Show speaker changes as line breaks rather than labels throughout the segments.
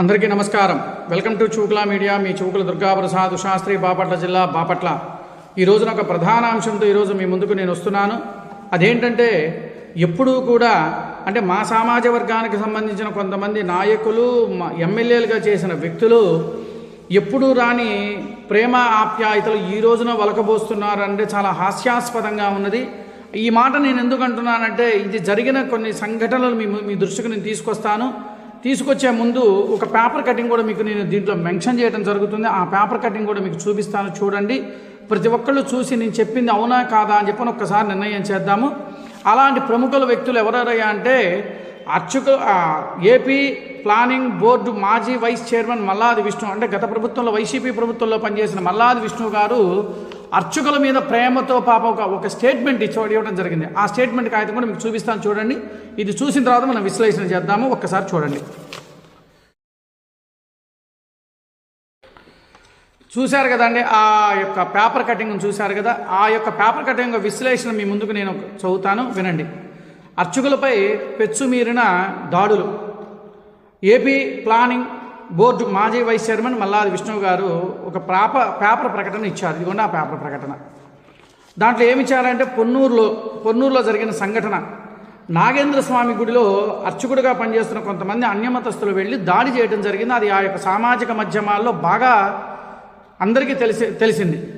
అందరికీ నమస్కారం. Welcome to Chukula media. మీ చూకుల దుర్గాప్రసాద్ శాస్త్రి బాపట్ల జిల్లా బాపట్ల. ఈ రోజున ఒక ప్రధాన అంశంతో ఈరోజు మీ ముందుకు నేను వస్తున్నాను. అదేంటంటే ఎప్పుడూ కూడా అంటే మా సమాజ వర్గానికి సంబంధించిన కొంతమంది నాయకులు ఎమ్మెల్యేలుగా చేసిన వ్యక్తులు ఎప్పుడూ రాని ప్రేమ ఆప్యాయతలు ఈ రోజున వలకబోస్తున్నారంటే చాలా హాస్యాస్పదంగా ఉన్నది. ఈ మాట నేను ఎందుకు అంటున్నానంటే ఇది జరిగిన కొన్ని సంఘటనలు మీ మీ దృష్టికి నేను తీసుకొస్తాను. తీసుకొచ్చే ముందు ఒక పేపర్ కటింగ్ కూడా మీకు నేను దీంట్లో మెన్షన్ చేయడం జరుగుతుంది. ఆ పేపర్ కటింగ్ కూడా మీకు చూపిస్తాను చూడండి. ప్రతి ఒక్కళ్ళు చూసి నేను చెప్పింది అవునా కాదా అని చెప్పని ఒక్కసారి నిర్ణయం చేద్దాము. అలాంటి ప్రముఖుల వ్యక్తులు ఎవరెవరయ్యా అంటే అర్చక ఏపీ ప్లానింగ్ బోర్డు మాజీ వైస్ చైర్మన్ మల్లాది విష్ణు. అంటే గత ప్రభుత్వంలో వైసీపీ ప్రభుత్వంలో పనిచేసిన మల్లాది విష్ణు గారు అర్చకుల మీద ప్రేమతో పాప ఒక ఒక స్టేట్మెంట్ ఇచ్చి ఇవ్వడం జరిగింది. ఆ స్టేట్మెంట్ కాగితం కూడా మీకు చూపిస్తాను చూడండి. ఇది చూసిన తర్వాత మనం విశ్లేషణ చేద్దాము. ఒక్కసారి చూడండి. చూశారు కదండి ఆ యొక్క పేపర్ కటింగ్ చూశారు కదా. ఆ యొక్క పేపర్ కటింగ్ విశ్లేషణ మీ ముందుకు నేను చదువుతాను. వినండి. అర్చకులపై పెచ్చుమీరిన దాడులు. ఏపీ ప్లానింగ్ బోర్డు మాజీ వైస్ చైర్మన్ మల్లాది విష్ణువు గారు ఒక ప్రాప పేపర్ ప్రకటన ఇచ్చారు. ఇదిగోండి ఆ పేపర్ ప్రకటన. దాంట్లో ఏమి ఇచ్చారంటే పొన్నూరులో పొన్నూరులో జరిగిన సంఘటన. నాగేంద్ర స్వామి గుడిలో అర్చకుడిగా పనిచేస్తున్న కొంతమంది అన్యమతస్తులు వెళ్ళి దాడి చేయడం జరిగింది. అది ఆ యొక్క సామాజిక మాధ్యమాల్లో బాగా అందరికీ తెలిసి తెలిసింది.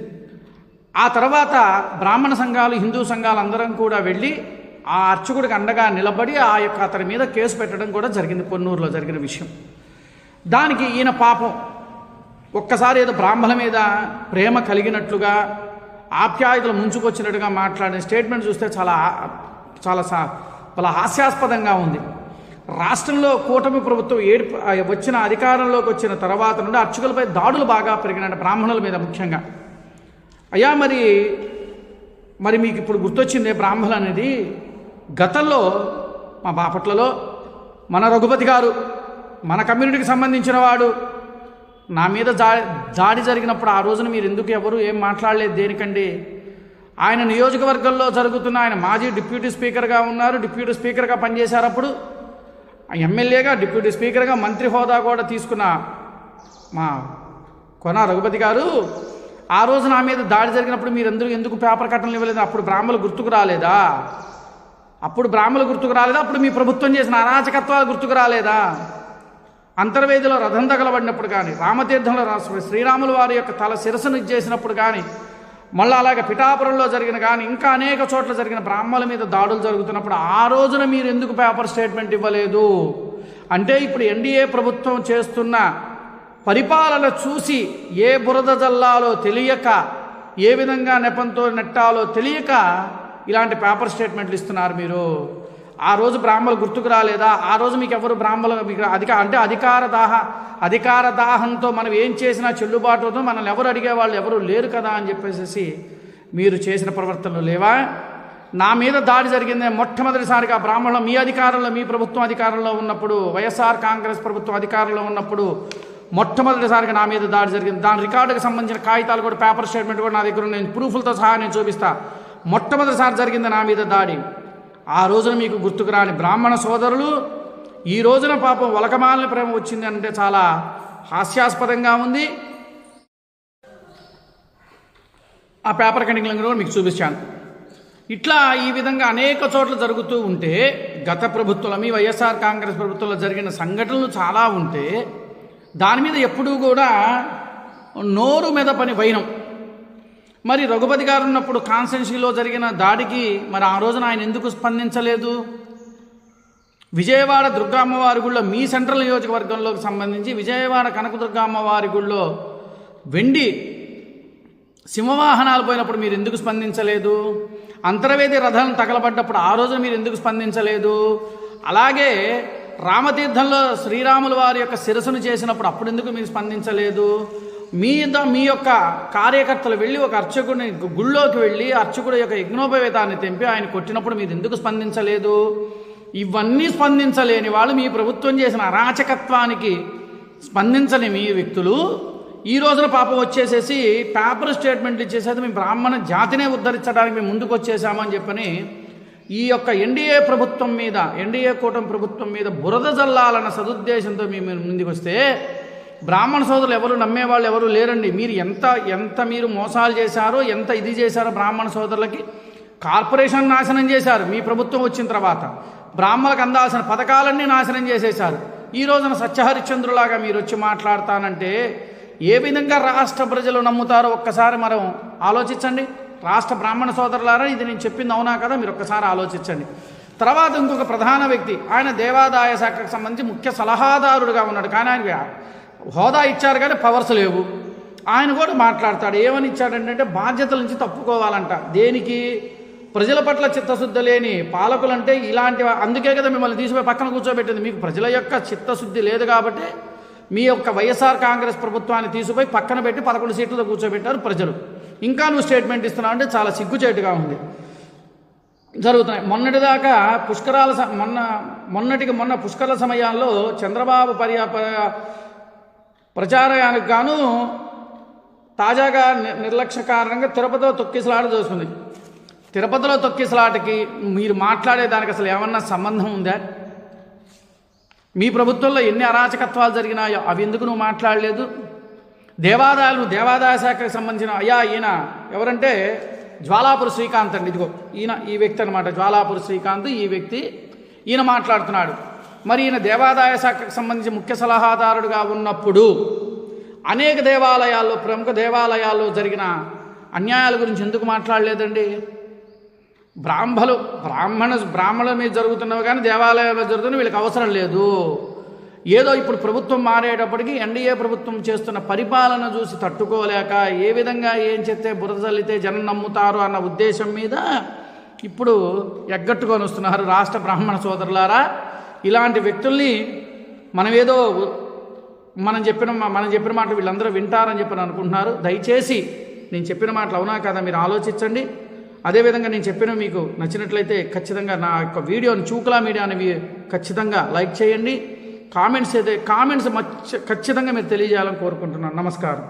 ఆ తర్వాత బ్రాహ్మణ సంఘాలు హిందూ సంఘాలు అందరం కూడా వెళ్ళి ఆ అర్చకుడికి అండగా నిలబడి ఆ యొక్క అతని మీద కేసు పెట్టడం కూడా జరిగింది పొన్నూరులో జరిగిన విషయం. దానికి ఈయన పాపం. ఒక్కసారి ఏదో బ్రాహ్మణ మీద ప్రేమ కలిగినట్లుగా ఆప్యాయతలు ముంచుకొచ్చినట్టుగా మాట్లాడిన స్టేట్మెంట్ చూస్తే చాలా చాలా సా చాలా హాస్యాస్పదంగా ఉంది. రాష్ట్రంలో కూటమి ప్రభుత్వం ఏడు వచ్చిన అధికారంలోకి వచ్చిన తర్వాత నుండి అర్చకులపై దాడులు బాగా పెరిగినాయి బ్రాహ్మణుల మీద ముఖ్యంగా. అయ్యా మరి మరి మీకు ఇప్పుడు గుర్తొచ్చిందే బ్రాహ్మణులు అనేది గతంలో మా బాపట్లలో మన రఘుపతి గారు మన కమ్యూనిటీకి సంబంధించిన వాడు. నా మీద దా దాడి జరిగినప్పుడు ఆ రోజున మీరు ఎందుకు ఎవరు ఏం మాట్లాడలేదు దేనికండి? ఆయన నియోజకవర్గంలో జరుగుతున్న ఆయన మాజీ డిప్యూటీ స్పీకర్గా ఉన్నారు. డిప్యూటీ స్పీకర్గా పనిచేశారు అప్పుడు ఆ ఎమ్మెల్యేగా డిప్యూటీ స్పీకర్గా మంత్రి హోదా కూడా తీసుకున్న మా కొన రఘుపతి గారు ఆ రోజు నా మీద దాడి జరిగినప్పుడు మీరు ఎందుకు ఎందుకు పేపర్ కట్టలు ఇవ్వలేదు? అప్పుడు బ్రాహ్మలు గుర్తుకు రాలేదా? అప్పుడు బ్రాహ్మలు గుర్తుకు రాలేదా? అప్పుడు మీ ప్రభుత్వం చేసిన అరాచకత్వాలు గుర్తుకు రాలేదా? అంతర్వేదిలో రథం తగలబడినప్పుడు కానీ రామతీర్థంలో రా- శ్రీరాముల వారి యొక్క తల శిరస్సును ఇచ్చేసినప్పుడు కానీ మళ్ళీ అలాగే పిఠాపురంలో జరిగిన కానీ ఇంకా అనేక చోట్ల జరిగిన బ్రాహ్మణుల మీద దాడులు జరుగుతున్నప్పుడు ఆ రోజున మీరు ఎందుకు పేపర్ స్టేట్మెంట్ ఇవ్వలేదు? అంటే ఇప్పుడు ఎన్డీఏ ప్రభుత్వం చేస్తున్న పరిపాలన చూసి ఏ బురద జల్లాలో తెలియక ఏ విధంగా నెపంతో నెట్టాలో తెలియక ఇలాంటి పేపర్ స్టేట్మెంట్లు ఇస్తున్నారు మీరు? ఆ రోజు బ్రాహ్మణులు గుర్తుకు రాలేదా? ఆ రోజు మీకు ఎవరు బ్రాహ్మలు మీకు అధిక అంటే అధికార దాహ అధికార దాహంతో మనం ఏం చేసినా చెల్లుబాటు అవుతుందో మనల్ని ఎవరు అడిగే వాళ్ళు ఎవరు లేరు కదా అని చెప్పేసి మీరు చేసిన ప్రవర్తనలు లేవా? నా మీద దాడి జరిగింది మొట్టమొదటిసారిగా బ్రాహ్మణులు మీ అధికారంలో మీ ప్రభుత్వం అధికారంలో ఉన్నప్పుడు వైఎస్ఆర్ కాంగ్రెస్ ప్రభుత్వం అధికారంలో ఉన్నప్పుడు మొట్టమొదటిసారిగా నా మీద దాడి జరిగింది. దాని రికార్డుకు సంబంధించిన కాగితాలు కూడా పేపర్ స్టేట్మెంట్ కూడా నా దగ్గర నేను ప్రూఫ్లతో సహా నేను చూపిస్తా. మొట్టమొదటిసారి జరిగింది నా మీద దాడి. ఆ రోజున మీకు గుర్తుకు రాని బ్రాహ్మణ సోదరులు ఈ రోజున పాపం వలకమాలిన ప్రేమ వచ్చింది అంటే చాలా హాస్యాస్పదంగా ఉంది. ఆ పేపర్ కటింగ్లను కూడా మీకు చూపించాను ఇట్లా ఈ విధంగా అనేక చోట్ల జరుగుతూ ఉంటే గత ప్రభుత్వం మీ వైఎస్ఆర్ కాంగ్రెస్ ప్రభుత్వంలో జరిగిన సంఘటనలు చాలా ఉంటే దాని మీద ఎప్పుడూ కూడా నోరు మీద పని వైనం. మరి రఘుపతి గారు ఉన్నప్పుడు కాన్స్టెన్సీలో జరిగిన దాడికి మరి ఆ రోజున ఆయన ఎందుకు స్పందించలేదు? విజయవాడ దుర్గామ్మవారి గుళ్ళో మీ సెంట్రల్ నియోజకవర్గంలోకి సంబంధించి విజయవాడ కనకదుర్గ అమ్మవారి గుళ్ళో వెండి సింహవాహనాలు పోయినప్పుడు మీరు ఎందుకు స్పందించలేదు? అంతర్వేది రథం తగలబడ్డప్పుడు ఆ రోజు మీరు ఎందుకు స్పందించలేదు? అలాగే రామతీర్థంలో శ్రీరాముల వారి యొక్క శిరస్సును చేసినప్పుడు అప్పుడు ఎందుకు మీరు స్పందించలేదు? మీద మీ యొక్క కార్యకర్తలు వెళ్ళి ఒక అర్చకుడిని గుళ్ళోకి వెళ్ళి అర్చకుడు యొక్క యజ్ఞోపవేతాన్ని తెంపి ఆయన కొట్టినప్పుడు మీరు ఎందుకు స్పందించలేదు? ఇవన్నీ స్పందించలేని వాళ్ళు మీ ప్రభుత్వం చేసిన అరాచకత్వానికి స్పందించని మీ వ్యక్తులు ఈ రోజున పాపం వచ్చేసేసి పేపర్ స్టేట్మెంట్ ఇచ్చేసేది మేము బ్రాహ్మణ జాతినే ఉద్ధరించడానికి మేము ముందుకు వచ్చేసామని చెప్పని ఈ యొక్క ఎన్డీఏ ప్రభుత్వం మీద ఎన్డీఏ కూటమి ప్రభుత్వం మీద బురద జల్లాలన్న సదుద్దేశంతో మేము ముందుకు వస్తే బ్రాహ్మణ సోదరులు ఎవరు నమ్మేవాళ్ళు ఎవరు లేరండి. మీరు ఎంత ఎంత మీరు మోసాలు చేశారో ఎంత ఇది చేశారో బ్రాహ్మణ సోదరులకి కార్పొరేషన్ నాశనం చేశారు మీ ప్రభుత్వం వచ్చిన తర్వాత. బ్రాహ్మణులకు అందాల్సిన పథకాలన్నీ నాశనం చేసేశారు. ఈ రోజున సత్యహరిశ్చంద్రులాగా మీరు వచ్చి మాట్లాడతానంటే ఏ విధంగా రాష్ట్ర ప్రజలు నమ్ముతారో ఒక్కసారి మనం ఆలోచించండి. రాష్ట్ర బ్రాహ్మణ సోదరులారా ఇది నేను చెప్పింది అవునా కదా? మీరు ఒక్కసారి ఆలోచించండి. తర్వాత ఇంకొక ప్రధాన వ్యక్తి ఆయన దేవాదాయ శాఖకు సంబంధించి ముఖ్య సలహాదారుడుగా ఉన్నాడు. కానీ ఆయన హోదా ఇచ్చారు కానీ పవర్స్ లేవు. ఆయన కూడా మాట్లాడతాడు ఏమని ఇచ్చాడంటే బాధ్యతల నుంచి తప్పుకోవాలంట. దేనికి? ప్రజల పట్ల చిత్తశుద్ధి లేని పాలకులంటే ఇలాంటి అందుకే కదా మిమ్మల్ని తీసిపోయి పక్కన కూర్చోబెట్టింది. మీకు ప్రజల యొక్క చిత్తశుద్ధి లేదు కాబట్టి మీ యొక్క వైఎస్ఆర్ కాంగ్రెస్ ప్రభుత్వాన్ని తీసిపోయి పక్కన పెట్టి పదకొండు సీట్లతో కూర్చోబెట్టారు ప్రజలు. ఇంకా నువ్వు స్టేట్మెంట్ ఇస్తున్నావు అంటే చాలా సిగ్గుచేటుగా ఉంది. జరుగుతున్నాయి. మొన్నటిదాకా పుష్కరాల స- మొన్న మొన్నటికి మొన్న పుష్కరాల సమయాల్లో చంద్రబాబు పర్యా ప్రచారానికి గాను తాజాగా నిర్లక్ష్య కారణంగా తిరుపతిలో తొక్కిసలాట చూస్తుంది తిరుపతిలో తొక్కిసలాటకి మీరు మాట్లాడేదానికి అసలు ఏమన్నా సంబంధం ఉందా? మీ ప్రభుత్వంలో ఎన్ని అరాచకత్వాలు జరిగినాయో అవి ఎందుకు నువ్వు మాట్లాడలేదు? దేవాదాయాలు దేవాదాయ శాఖకు సంబంధించిన అయ్యా ఈయన ఎవరంటే జ్వాలాపురి శ్రీకాంత్ అండి. ఇదిగో ఈయన ఈ వ్యక్తి అనమాట జ్వాలాపురి శ్రీకాంత్ ఈ వ్యక్తి ఈయన మాట్లాడుతున్నాడు. మరి ఈయన దేవాదాయ శాఖకు సంబంధించి ముఖ్య సలహాదారుడుగా ఉన్నప్పుడు అనేక దేవాలయాల్లో ప్రముఖ దేవాలయాల్లో జరిగిన అన్యాయాల గురించి ఎందుకు మాట్లాడలేదండి? బ్రాహ్మలు బ్రాహ్మణ బ్రాహ్మణుల మీద జరుగుతున్నవి కానీ దేవాలయాల్లో జరుగుతున్న వీళ్ళకి అవసరం లేదు. ఏదో ఇప్పుడు ప్రభుత్వం మారేటప్పటికి ఎన్డీఏ ప్రభుత్వం చేస్తున్న పరిపాలన చూసి తట్టుకోలేక ఏ విధంగా ఏం చెప్తే బురద చల్లితే జనం నమ్ముతారు అన్న ఉద్దేశం మీద ఇప్పుడు ఎగ్గట్టుకొని వస్తున్నారు రాష్ట్ర బ్రాహ్మణ సోదరులారా. ఇలాంటి వ్యక్తుల్ని మనం ఏదో మనం చెప్పిన మనం చెప్పిన మాట వీళ్ళందరూ వింటారని చెప్పి అనుకుంటున్నారు. దయచేసి నేను చెప్పిన మాటలు అవునా కదా మీరు ఆలోచించండి. అదేవిధంగా నేను చెప్పిన మీకు నచ్చినట్లయితే ఖచ్చితంగా నా యొక్క వీడియోని చూకలా మీడియాని ఖచ్చితంగా లైక్ చేయండి. కామెంట్స్ అయితే కామెంట్స్ మచ్చ ఖచ్చితంగా మీరు తెలియజేయాలని కోరుకుంటున్నాను. నమస్కారం.